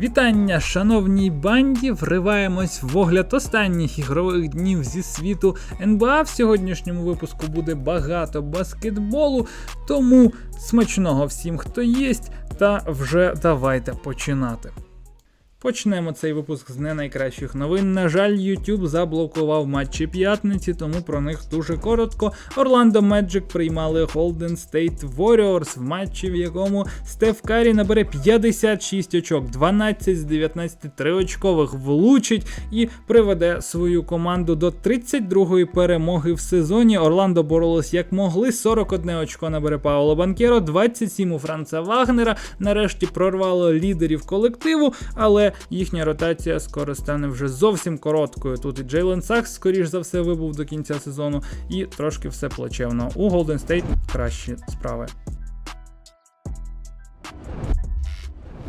Вітання, шановній банді! Вриваємось в огляд останніх ігрових днів зі світу НБА. В сьогоднішньому випуску буде багато баскетболу, тому смачного всім, хто єсть, та вже давайте починати. Почнемо цей випуск з не найкращих новин. На жаль, YouTube заблокував матчі п'ятниці, тому про них дуже коротко. Орландо Magic приймали Golden State Warriors в матчі, в якому Стеф Карі набере 56 очок, 12 з 19 триочкових влучить і приведе свою команду до 32-ї перемоги в сезоні. Орландо боролось як могли. 41 очко набере Пауло Банкєро, 27 у Франца Вагнера. Нарешті прорвало лідерів колективу, але їхня ротація скоро стане вже зовсім короткою. Тут і Джейлен Сакс, скоріш за все, вибув до кінця сезону, і трошки все плачевно. У Голден Стейт кращі справи.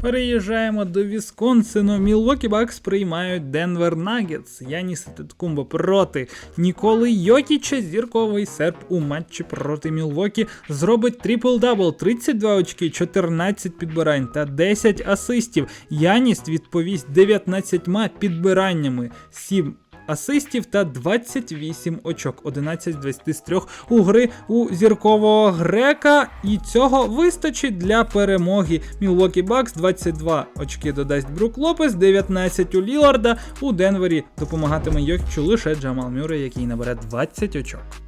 Переїжджаємо до Вісконсину. Мілвокі Бакс приймають Денвер Нагетс. Яніс Теткумбо проти Ніколи Йокіча. Зірковий серп у матчі проти Мілвокі зробить трипл-дабл, 32 очки, 14 підбирань та 10 асистів. Яніс відповість 19 підбираннями, 7 асистів та 28 очок, 11 з 23 у гри у зіркового грека. І цього вистачить для перемоги. Мілвокі Бакс 22 очки додасть Брук Лопес, 19 у Ліларда. У Денвері допомагатиме Йокчу лише Джамал Мюре, який набере 20 очок.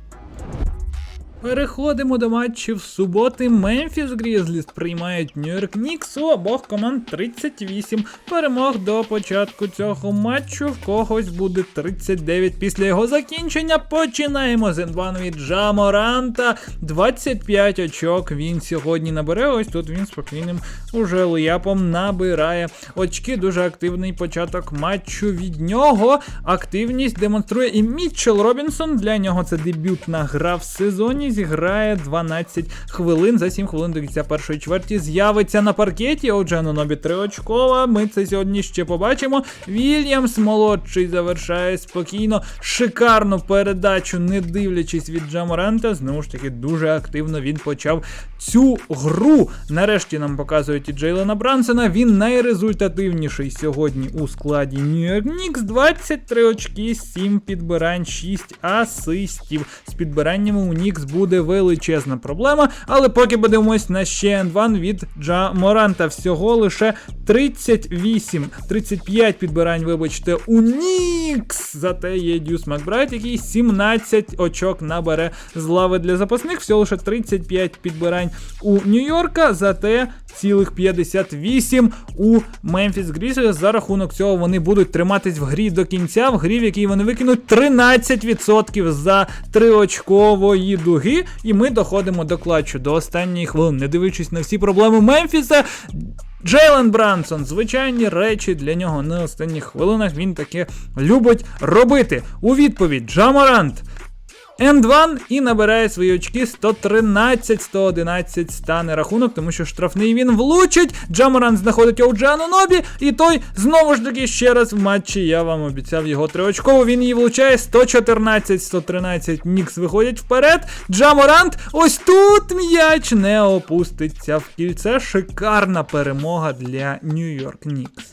Переходимо до матчів суботи. Мемфіс Грізліс приймають Нью-Йорк Нікс. У обох команд 38 перемог до початку цього матчу. В когось буде 39 після його закінчення. Починаємо з Енвану від Джаморанта. 25 очок він сьогодні набере. Ось тут він спокійним уже лияпом набирає очки. Дуже активний початок матчу від нього. Активність демонструє і Мітчел Робінсон. Для нього це дебютна гра в сезоні зіграє 12 хвилин. За 7 хвилин до кінця першої чверті з'явиться на паркеті. Отже, Анонобі триочкова. Ми це сьогодні ще побачимо. Вільямс молодший завершає спокійно шикарну передачу, не дивлячись від Джаморанта. Знову ж таки, дуже активно він почав цю гру. Нарешті нам показують і Джейлена Брансона. Він найрезультативніший сьогодні у складі Нью-Йорк Нікс. 23 очки, 7 підбирань, 6 асистів. З підбираннями у Нікс буде величезна проблема. Але поки подивимось на ще N1 від Джа Моранта. Всього лише 38, 35 підбирань, вибачте, у Нікс. Зате є Дюс Макбрайт, який 17 очок набере з лави для запасних. Всього лише 35 підбирань у Нью-Йорка, зате цілих 58 у Мемфіс Грізлі. За рахунок цього вони будуть триматись в грі до кінця, в грі, в якій вони викинуть 13% за триочкової дуги. І ми доходимо до клатчу до останньої хвилини, не дивлячись на всі проблеми Мемфіса. Джейлен Брансон, звичайні речі для нього на останніх хвилинах він таке любить робити. У відповідь Джаморант. N2 і набирає свої очки 113-111 стане рахунок, тому що штрафний він влучить. Джаморан знаходить Оуджану Нобі, і той знову ж таки ще раз в матчі. Я вам обіцяв його триочково. Він її влучає 114-113. Нікс виходять вперед. Джаморант. Ось тут м'яч не опуститься в кільце. Шикарна перемога для Нью-Йорк Нікс.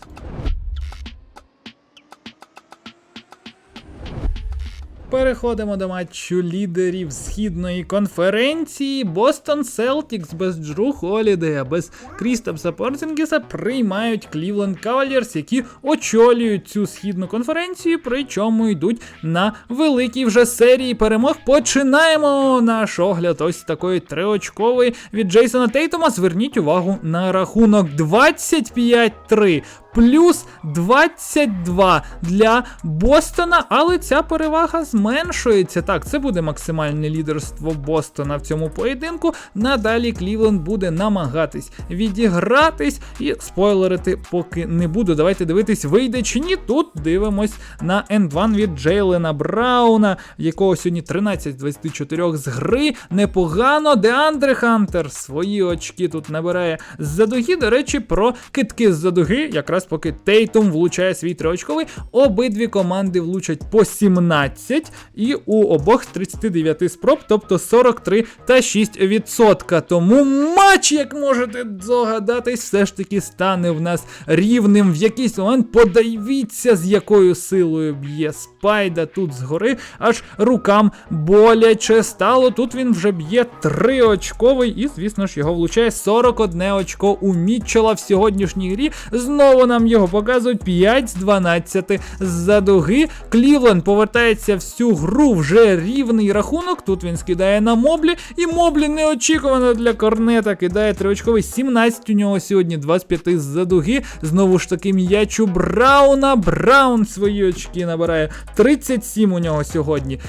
Переходимо до матчу лідерів східної конференції. Бостон Селтікс без Джру Холідея, без Крістапса Порзінгіса приймають Клівленд Кавальєрс, які очолюють цю східну конференцію, причому йдуть на великій вже серії перемог. Починаємо наш огляд ось такої триочкової від Джейсона Тейтума. Зверніть увагу на рахунок 25-3 плюс 22 для Бостона, але ця перевага зменшується. Так, це буде максимальне лідерство Бостона в цьому поєдинку. Надалі Клівленд буде намагатись відігратись і спойлерити поки не буду. Давайте дивитись, вийде чи ні. Тут дивимось на N1 від Джейлена Брауна, якого сьогодні 13 з 24 з гри. Непогано. Деандре Хантер свої очки тут набирає з-за дуги. До речі, про китки з-за дуги якраз поки Тейтум влучає свій триочковий, обидві команди влучать по 17, і у обох з 39 спроб, тобто 43 та 6%. Тому матч, як можете здогадатись, все ж таки стане в нас рівним в якийсь момент. Подивіться, з якою силою б'є Спайда тут згори, аж рукам боляче стало. Тут він вже б'є 3 очковий, і, звісно ж, його влучає 41 очко у Мітчела в сьогоднішній грі. Знову нам його показують 5 з 12 з-за дуги. Клівленд повертається всю гру вже рівний рахунок. Тут він скидає на моблі, і моблі неочікувано для корнета кидає триочковий 17 у нього сьогодні, 25 з-за дуги. Знову ж таки м'яч у Брауна. Браун свої очки набирає. 37 у нього сьогодні.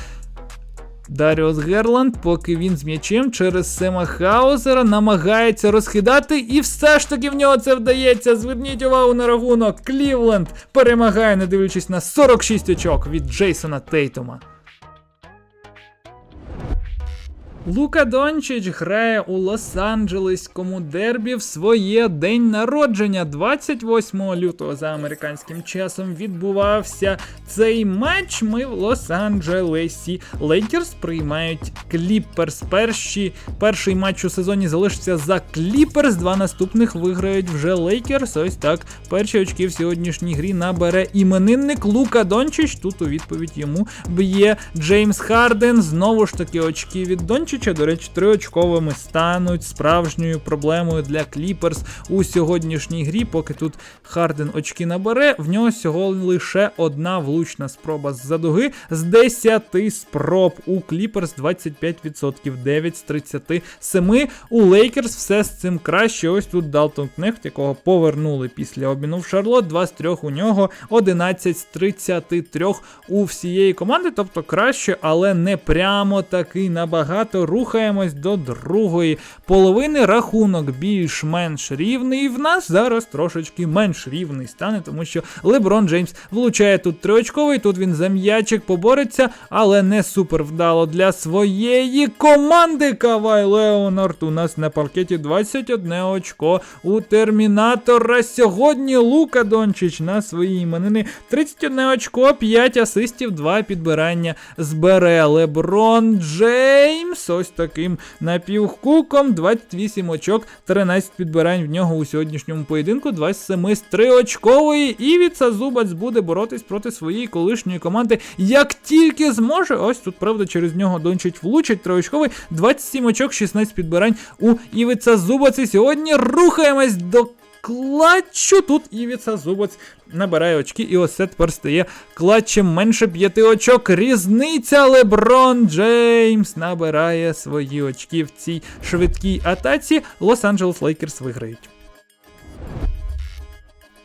Даріус Герланд, поки він з м'ячем через Сема Хаузера намагається розхидати, і все ж таки в нього це вдається. Зверніть увагу на рахунок. Клівленд перемагає, не дивлячись на 46 очок від Джейсона Тейтума. Лука Дончич грає у Лос-Анджелеському дербі в своє день народження. 28 лютого за американським часом відбувався цей матч. Ми в Лос-Анджелесі. Лейкерс приймають Кліперс. Перші, перший матч у сезоні залишиться за Кліперс. Два наступних виграють вже Лейкерс. Ось так. Перші очки в сьогоднішній грі набере іменинник Лука Дончич. Тут у відповідь йому б'є Джеймс Харден. Знову ж таки, очки від Дончича. До речі, триочковими стануть справжньою проблемою для Кліперс у сьогоднішній грі. Поки тут Харден очки набере, в нього всього лише одна влучна спроба з задуги з 10 спроб. У Кліперс 25%, 9 з 37. У Лейкерс все з цим краще. Ось тут Далтон Кнехт, якого повернули після обміну в Шарлот. 2 з 3 у нього, 11 з 33 у всієї команди. Тобто краще, але не прямо такий набагато. Рухаємось до другої половини. Рахунок більш-менш рівний. І в нас зараз трошечки менш рівний стане, тому що Леброн Джеймс влучає тут триочковий. Тут він за м'ячик побореться, але не супер вдало для своєї команди. Кавай Леонард у нас на паркеті 21 очко у термінатора. Сьогодні Лука Дончич на свої іменини 31 очко, 5 асистів, 2 підбирання збере Леброн Джеймс. Ось таким напівкуком. 28 очок, 13 підбирань в нього у сьогоднішньому поєдинку. 27 з 3 очкової. І Віца Зубац буде боротись проти своєї колишньої команди. Як тільки зможе, ось тут, правда, через нього Дончич влучить триочковий. 27 очок, 16 підбирань у Івіца Зубаці. Сьогодні рухаємось до. Клатчу тут Івіца Зубоць набирає очки, і ось це тепер стає клатчем менше п'яти очок. Різниця Леброн Джеймс набирає свої очки в цій швидкій атаці. Лос-Анджелес Лейкерс виграють.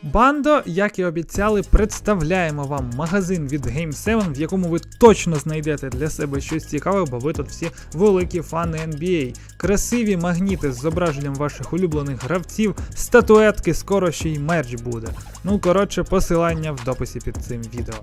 Бандо, як і обіцяли, представляємо вам магазин від Game7, в якому ви точно знайдете для себе щось цікаве, бо ви тут всі великі фани NBA. Красиві магніти з зображенням ваших улюблених гравців, статуетки, скоро ще й мерч буде. Ну, коротше, посилання в дописі під цим відео.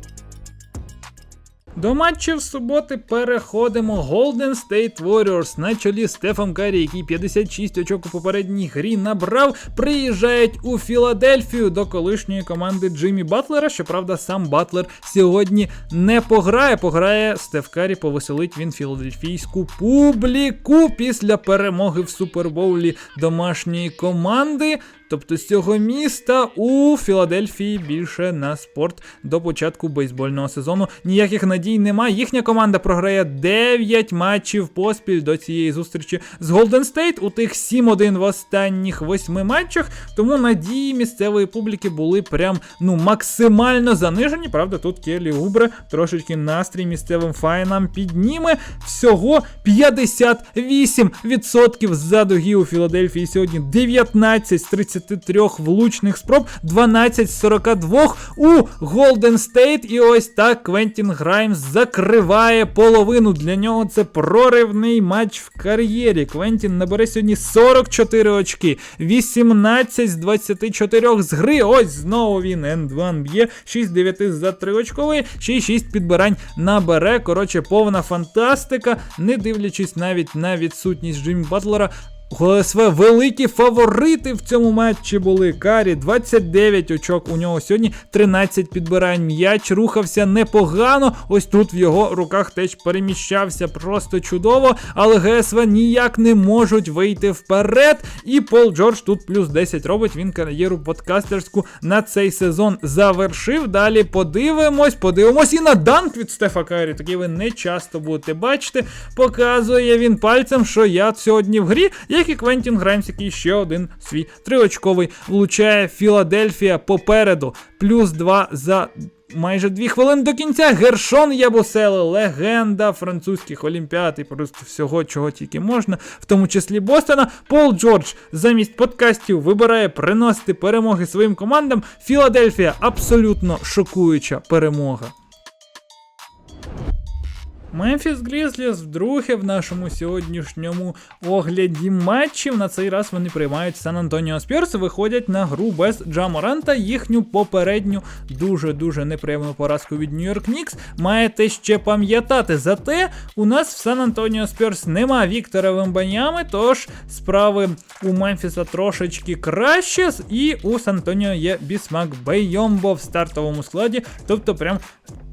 До матчів суботи переходимо. Golden State Warriors на чолі з Стефом Карі, який 56 очок у попередній грі набрав, приїжджають у Філадельфію до колишньої команди Джиммі Батлера. Щоправда, сам Батлер сьогодні не пограє. Пограє Стеф Карі, повеселить він філадельфійську публіку після перемоги в Супербоулі домашньої команди. Тобто з цього міста у Філадельфії більше на спорт до початку бейсбольного сезону ніяких надій немає. Їхня команда програє 9 матчів поспіль до цієї зустрічі з Голден Стейт. У тих 7-1 в останніх 8 матчах. Тому надії місцевої публіки були прям ну максимально занижені. Правда, тут Келі Убре трошечки настрій місцевим файнам підніме. Всього 58% з дуги у Філадельфії сьогодні 19 з 30 33 влучних спроб, 12 з 42 у Голден Стейт. І ось так Квентін Граймс закриває половину. Для нього це проривний матч в кар'єрі. Квентін набере сьогодні 44 очки, 18 з 24 з гри. Ось знову він N2 б'є, 6-9 за 3 очковий, ще й 6 підбирань набере. Коротше, повна фантастика, не дивлячись навіть на відсутність Джиммі Батлера. ГСВ великі фаворити в цьому матчі були. Карі 29 очок. У нього сьогодні 13 підбирань. М'яч рухався непогано. Ось тут в його руках теж переміщався просто чудово. Але ГСВ ніяк не можуть вийти вперед. І Пол Джордж тут плюс 10 робить. Він кар'єру подкастерську на цей сезон завершив. Далі подивимось, подивимось і на данк від Стефа Карі. Такий ви не часто будете бачити. Показує він пальцем, що я сьогодні в грі, як і Квентін Граймс, який ще один свій триочковий влучає Філадельфія попереду. Плюс 2 за. Майже дві хвилини до кінця Гершон Ябусели, легенда французьких олімпіад і просто всього, чого тільки можна, в тому числі Бостона. Пол Джордж замість подкастів вибирає приносити перемоги своїм командам. Філадельфія абсолютно шокуюча перемога. Мемфіс Грізліс вдруге в нашому сьогоднішньому огляді матчів. На цей раз вони приймають Сан Антоніо Спірс, виходять на гру без Джаморанта. Їхню попередню дуже-дуже неприємну поразку від Нью-Йорк Нікс маєте ще пам'ятати. Зате у нас в Сан Антоніо Спірс нема Віктора Вембанями, тож справи у Мемфіса трошечки краще, і у Сан Антоніо є Бісмак Бейомбо в стартовому складі. Тобто, прям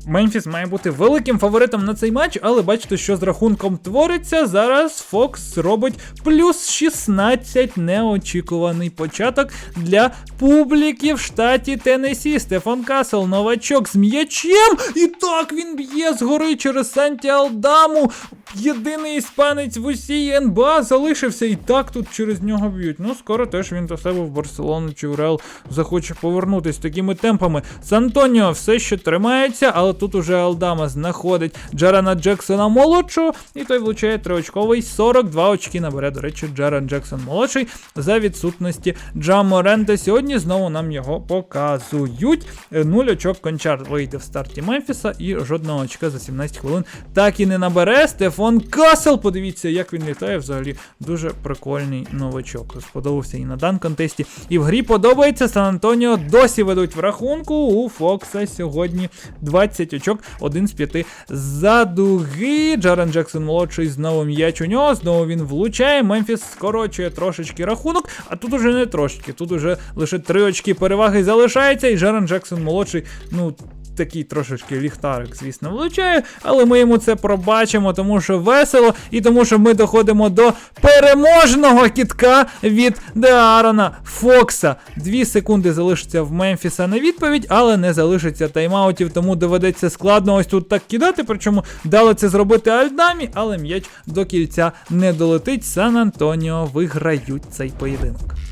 Мемфіс має бути великим фаворитом на цей матч, але бачите, що з рахунком твориться. Зараз Фокс робить плюс 16 неочікуваний початок для публіки в штаті Теннессі. Стефан Касл, новачок з м'ячем. І так він б'є згори через Санті Алдаму. Єдиний іспанець в усій НБА залишився і так тут через нього б'ють. Ну, скоро теж він до себе в Барселону чи в Реал захоче повернутись такими темпами. Сантоніо все ще тримається, але тут уже Алдама знаходить Джарана Джексона молодшого, і той влучає триочковий 42 очки набере. До речі, Джаран Джексон молодший за відсутності Джаморента. Сьогодні знову нам його показують. Нуль очок кончар вийде в старті Мемфіса і жодного очка за 17 хвилин так і не набере. Стефан Касел, подивіться, як він літає. Взагалі дуже прикольний новачок. Сподобався і на дан контесті. І в грі подобається. Сан Антоніо досі ведуть в рахунку. У Фокса сьогодні 20 очок, один з п'яти задуги. Джарен Джексон молодший знову м'яч у нього. Знову він влучає. Мемфіс скорочує трошечки рахунок, а тут уже не трошечки. Тут уже лише три очки переваги залишається. І Джарен Джексон молодший, ну такий трошечки ліхтарик, звісно, влучає, але ми йому це пробачимо, тому що весело, і тому що ми доходимо до переможного кітка від Деарона Фокса. Дві секунди залишиться в Мемфіса на відповідь, але не залишиться тайм-аутів, тому доведеться складно ось тут так кидати. Причому дали це зробити Альдамі, але м'яч до кільця не долетить. Сан Антоніо виграють цей поєдинок.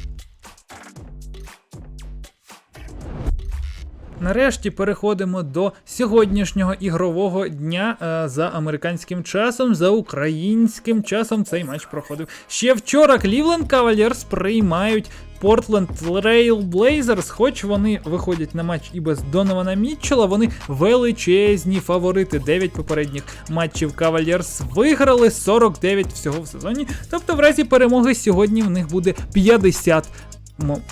Нарешті переходимо до сьогоднішнього ігрового дня е, за американським часом, за українським часом цей матч проходив. Ще вчора Cleveland Cavaliers приймають Portland Trail Blazers, хоч вони виходять на матч і без Донована Мітчела, вони величезні фаворити. 9 попередніх матчів Cavaliers виграли 49 всього в сезоні. Тобто, в разі перемоги сьогодні в них буде 50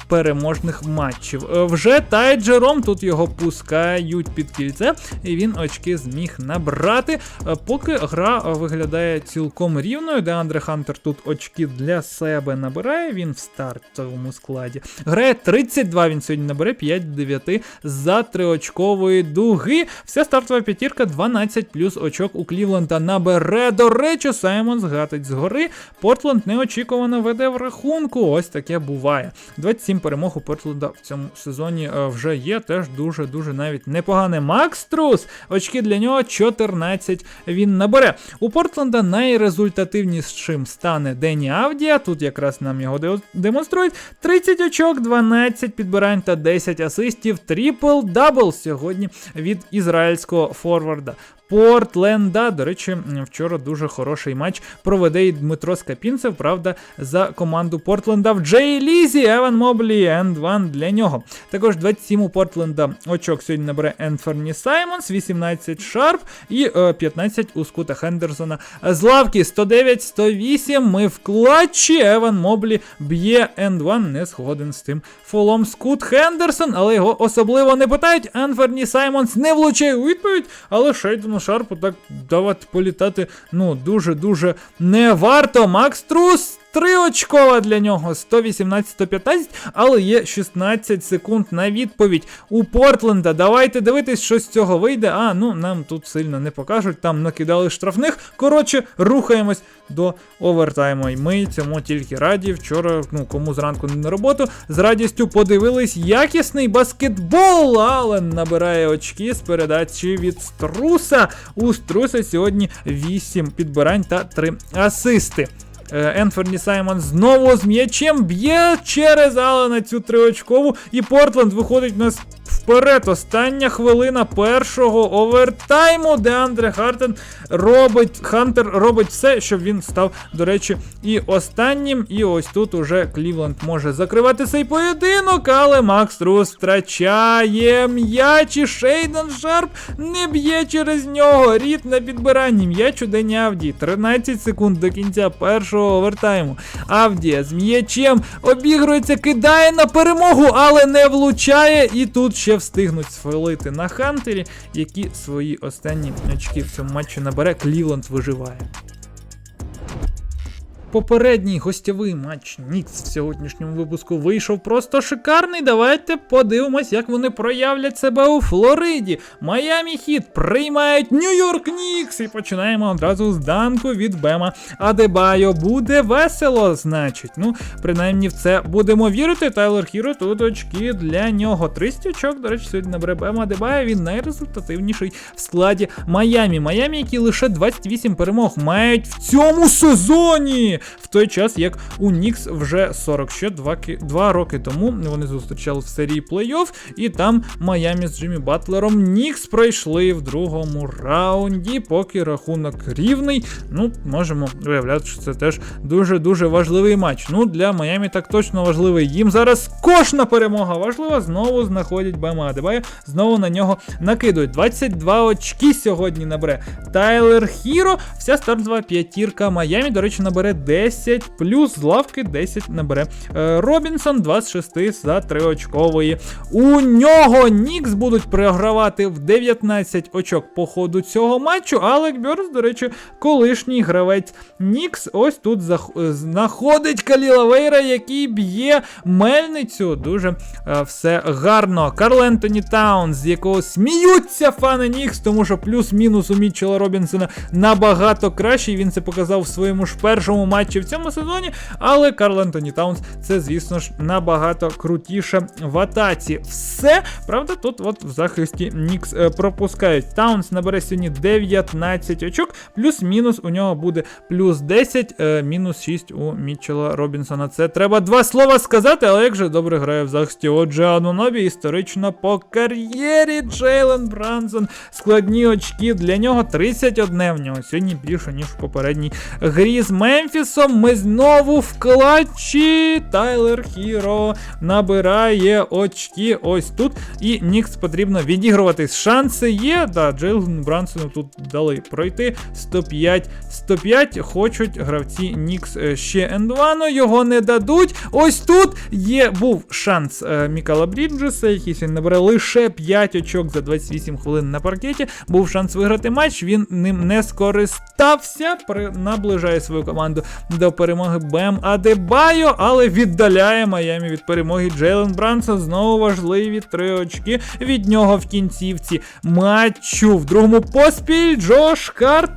переможних матчів. Е, вже Тай Джером тут його пускають під кільце, і він очки зміг набрати. Е, поки гра виглядає цілком рівною, де Андре Хантер тут очки для себе набирає, він в стартовому складі. Грає 32, він сьогодні набере 5-9 за триочкової дуги. Вся стартова п'ятірка 12 плюс очок у Клівленда набере. До речі, Саймонс гатить згори. Портленд неочікувано веде в рахунку. Ось таке буває. 27 перемог у Портленда в цьому сезоні е, вже є. Теж дуже-дуже навіть непогане. Макс Трус. Очки для нього 14 він набере. У Портленда найрезультативнішим стане Дені Авдія. Тут якраз нам його демонструють. 30 очок, 12 підбирань та 10 асистів. Трипл дабл сьогодні від ізраїльського форварда. Портленда. До речі, вчора дуже хороший матч проведе і Дмитро Скапінцев, правда, за команду Портленда в Джей Лізі, Еван Моблі, енд ван для нього. Також 27 у Портленда очок сьогодні набере Енферні Саймонс, 18 Шарп і 15 е, у Скута Хендерсона. З лавки 109-108. Ми в клатчі. Еван Моблі б'є енд ван, не згоден з тим фолом Скут Хендерсон, але його особливо не питають. Енферні Саймонс не влучає у відповідь, але Шейдену Шарпу так давати політати ну дуже-дуже не варто. Макс Трус Триочкова для нього 118-115, але є 16 секунд на відповідь у Портленда. Давайте дивитись, що з цього вийде. А, ну нам тут сильно не покажуть, там накидали штрафних. Коротше, рухаємось до овертайму. І ми цьому тільки раді. Вчора, ну кому зранку не на роботу, з радістю подивились якісний баскетбол. Ален набирає очки з передачі від Струса. У Струса сьогодні 8 підбирань та 3 асисти. Е, Енферні Саймон знову з м'ячем б'є через Алена цю триочкову, і Портленд виходить у нас вперед. Остання хвилина першого овертайму, де Андре Хартен робить Хантер робить все, щоб він став, до речі, і останнім. І ось тут уже Клівленд може закривати цей поєдинок, але Макс Трус втрачає м'яч і Шейден Шарп не б'є через нього. Рід на підбиранні. М'яч у Дені Авдії. 13 секунд до кінця першого овертайму. Авдія з м'ячем обігрується, кидає на перемогу, але не влучає. І тут ще встигнуть сфалити на Хантері, які свої останні очки в цьому матчі набере. Клівленд виживає. Попередній гостєвий матч Нікс в сьогоднішньому випуску вийшов просто шикарний. Давайте подивимось, як вони проявлять себе у Флориді. Майамі Хіт приймають Нью-Йорк Нікс. І починаємо одразу з данку від Бема Адебайо. Буде весело, значить. Ну, принаймні в це будемо вірити. Тайлер Хіро тут очки для нього. 30 очок, до речі, сьогодні набере Бема Адебайо. Він найрезультативніший в складі Майамі. Майамі, які лише 28 перемог мають в цьому сезоні. В той час, як у Нікс вже 40, ще 2, 2 роки тому вони зустрічали в серії плей-офф, і там Майамі з Джиммі Батлером Нікс пройшли в другому раунді, поки рахунок рівний. Ну, можемо виявляти, що це теж дуже-дуже важливий матч. Ну, для Майамі так точно важливий. Їм зараз кожна перемога важлива. Знову знаходять Бема Адебая, знову на нього накидують. 22 очки сьогодні набере Тайлер Хіро. Вся стартова п'ятірка Майамі, до речі, набере 10 плюс з лавки 10 набере. Е, Робінсон 26 за 3 очкової. У нього Нікс будуть програвати в 19 очок по ходу цього матчу. Алек Бьорс, до речі, колишній гравець Нікс. Ось тут е, знаходить Каліла Вейра, який б'є мельницю. Дуже е, все гарно. Карл Ентоні Таун, з якого сміються фани Нікс, тому що плюс-мінус у Мітчела Робінсона набагато кращий. Він це показав в своєму ж першому матчі в цьому сезоні. Але Карл Ентоні Таунс це, звісно ж, набагато крутіше в атаці. Все, правда, тут от в захисті Нікс е, пропускають. Таунс набере сьогодні 19 очок, плюс-мінус у нього буде плюс 10, е, мінус 6 у Мітчела Робінсона. Це треба два слова сказати, але як же добре грає в захисті. Отже, Анунобі історично по кар'єрі Джейлен Брансон. Складні очки для нього 31 в нього. Сьогодні більше, ніж в попередній грі з Мемфісом. Ми знову в клатчі. Тайлер Хіро набирає очки ось тут. І Нікс потрібно відігруватись. Шанси є. Да, Джейлен Брансону тут дали пройти. 105. 105 хочуть гравці Нікс е, ще ендвану, його не дадуть. Ось тут є був шанс е, Мікала Бріджеса, який сьогодні набере лише 5 очок за 28 хвилин на паркеті. Був шанс виграти матч. Він ним не скористався. При, наближає свою команду до перемоги Бем Адебайо, але віддаляє Майамі від перемоги Джейлен Бранса. Знову важливі три очки від нього в кінцівці матчу. В другому поспіль Джош Карт.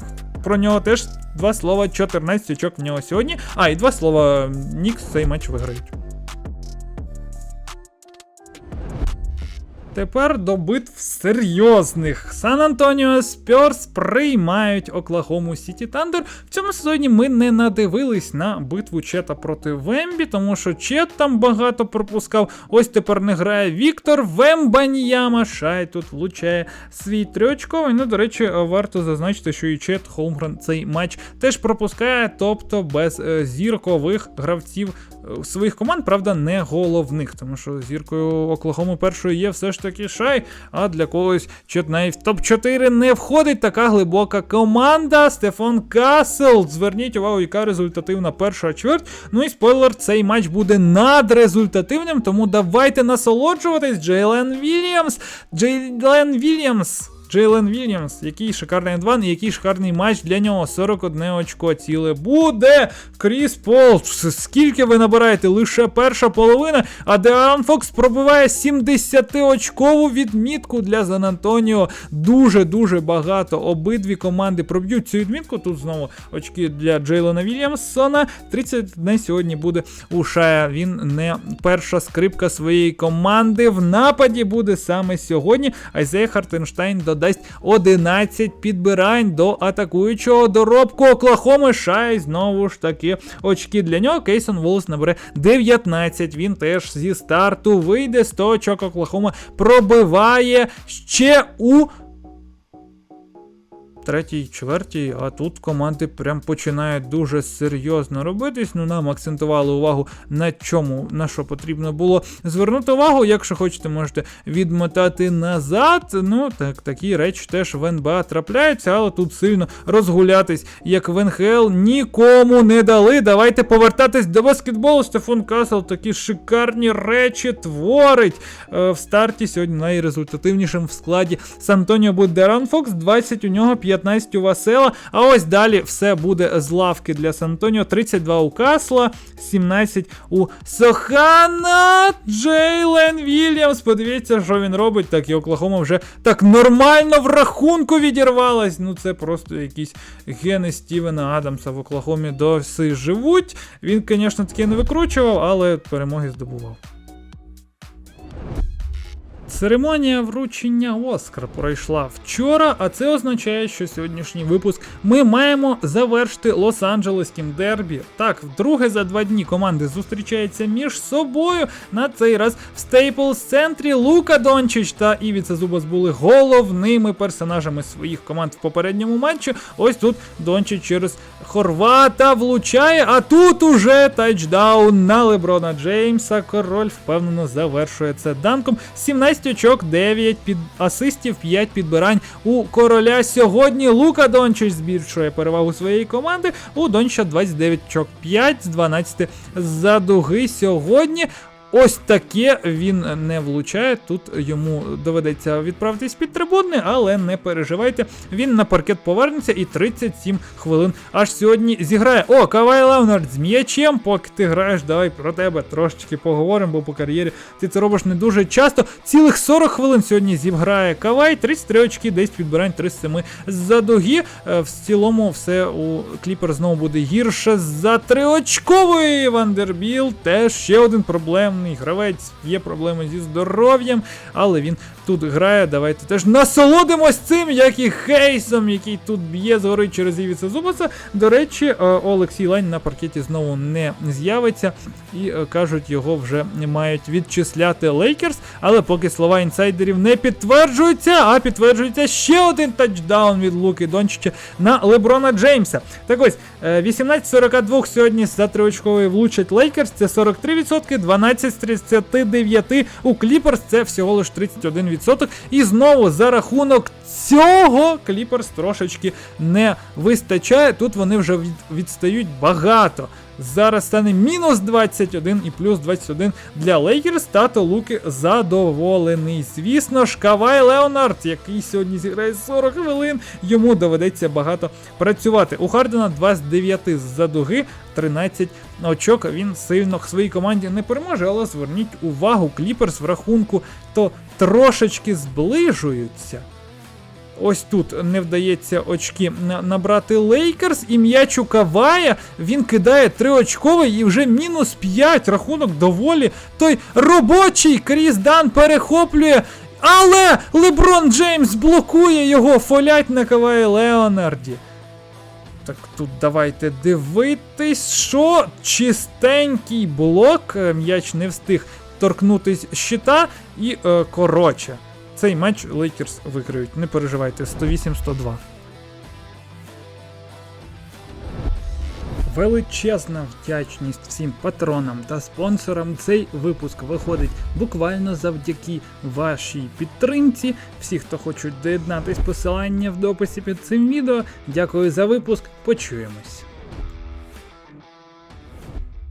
Про нього теж два слова, 14 очок в нього сьогодні. А, і два слова Нікс цей матч виграють. Тепер до битв серйозних. Сан Антоніо Спьорс приймають Оклахому Сіті Тандер. В цьому сезоні ми не надивились на битву Чета проти Вембі, тому що Чет там багато пропускав. Ось тепер не грає Віктор Вембаньяма. Шай тут влучає свій трьочковий. Ну, до речі, варто зазначити, що і Чет Холмгрен цей матч теж пропускає, тобто без е, зіркових гравців е, своїх команд, правда, не головних, тому що зіркою Оклахоми першої є все ж таки Шай, а для когось Чет навіть в топ-4 не входить така глибока команда. Стефан Касл. Зверніть увагу, яка результативна перша чверть. Ну і спойлер, цей матч буде надрезультативним, тому давайте насолоджуватись. Джейлен Вільямс. Джейлен Вільямс. Джейлен Вільямс, який шикарний адван і який шикарний матч для нього. 41 очко ціле буде. Кріс Пол. Скільки ви набираєте? Лише перша половина. А Деарон Фокс пробиває 70-очкову відмітку для Сан Антоніо. Дуже-дуже багато. Обидві команди проб'ють цю відмітку. Тут знову очки для Джейлена Вільямсона. 31 сьогодні буде у Шая. Він не перша скрипка своєї команди. В нападі буде саме сьогодні. Айзея Хартенштайн додасть 11 підбирань до атакуючого доробку Оклахоми. Шай знову ж таки очки для нього. Кейсон Волос набере 19. Він теж зі старту вийде. 100 очок Оклахома пробиває ще у третій, четвертій. А тут команди прям починають дуже серйозно робитись. Ну нам акцентували увагу на чому, на що потрібно було звернути увагу. Якщо хочете, можете відмотати назад. Ну так, такі речі теж в НБА трапляються, але тут сильно розгулятись, як в НХЛ, нікому не дали. Давайте повертатись до баскетболу. Стефан Касл такі шикарні речі творить е, в старті. Сьогодні найрезультативнішим в складі Сантоніо Будеран Фокс. 20 у нього 5. 19 Васела. А ось далі все буде з лавки для Сантоніо. 32 у Касла, 17 у Сохана. Джейлен Вільямс. Подивіться, що він робить. Так, і Оклахома вже так нормально в рахунку відірвалась. Ну, це просто якісь гени Стівена Адамса в Оклахомі досі живуть. Він, звісно, таки не викручував, але перемоги здобував. Церемонія вручення Оскар пройшла вчора, а це означає, що сьогоднішній випуск ми маємо завершити Лос-Анджелеським дербі. Так, вдруге за два дні команди зустрічаються між собою. На цей раз в Стейплс центрі Лука Дончич та Івіца Зубас були головними персонажами своїх команд в попередньому матчі. Ось тут Дончич через Хорвата влучає, а тут уже тачдаун на Леброна Джеймса. Король впевнено завершує це данком. 17 очок, 9 під асистів, 5 підбирань у короля сьогодні. Лука Дончич збільшує перевагу своєї команди. У Донча 29 очок, 5 з 12 за дуги сьогодні. Ось таке він не влучає. Тут йому доведеться відправитись під трибуни, але не переживайте. Він на паркет повернеться і 37 хвилин аж сьогодні зіграє. О, Кавай Леонард з м'ячем, поки ти граєш, давай про тебе трошечки поговоримо, бо по кар'єрі ти це робиш не дуже часто. Цілих 40 хвилин сьогодні зіграє Кавай, 33 очки, 10 підбирань, 3 з 7 за дуги. Е, В цілому все у Кліпер знову буде гірше за триочкової Вандербіл. Теж ще один проблемний гравець. Є проблеми зі здоров'ям, але він тут грає. Давайте теж насолодимось цим, як і Хейсом, який тут б'є згори через Івіца Зубаса. До речі, е, Олексій Лань на паркеті знову не з'явиться, і е, кажуть, його вже мають відчисляти Лейкерс. Але поки слова інсайдерів не підтверджуються, а підтверджується ще один тачдаун від Луки Дончича на Леброна Джеймса. Так ось, е, 18-42 сьогодні за триочковий влучать Лейкерс, це 43%, 12 з 39 у Кліперс це всього лиш 31%. І знову за рахунок цього Кліперс трошечки не вистачає. Тут вони вже від, відстають багато. Зараз стане мінус 21 і плюс 21 для Лейкерс. Тато Луки задоволений. Звісно ж, Кавай Леонард, який сьогодні зіграє 40 хвилин, йому доведеться багато працювати. У Хардена 2 з 9 з-за дуги, 13 очок. Він сильно своїй команді не переможе, але зверніть увагу, Кліперс в рахунку то трошечки зближуються. Ось тут не вдається очки набрати Лейкерс і м'яч у Кавая. Він кидає триочковий і вже мінус 5. Рахунок доволі. Той робочий Кріс Дан перехоплює. Але Леброн Джеймс блокує його, фолять на Кавая Леонарді. Так тут давайте дивитись, що чистенький блок. Е, М'яч не встиг торкнутись щита і е, коротше. Цей матч Лейкерс виграють. Не переживайте, 108-102. Величезна вдячність всім патронам та спонсорам. Цей випуск виходить буквально завдяки вашій підтримці. Всі, хто хочуть доєднатись, посилання в дописі під цим відео. Дякую за випуск. Почуємось.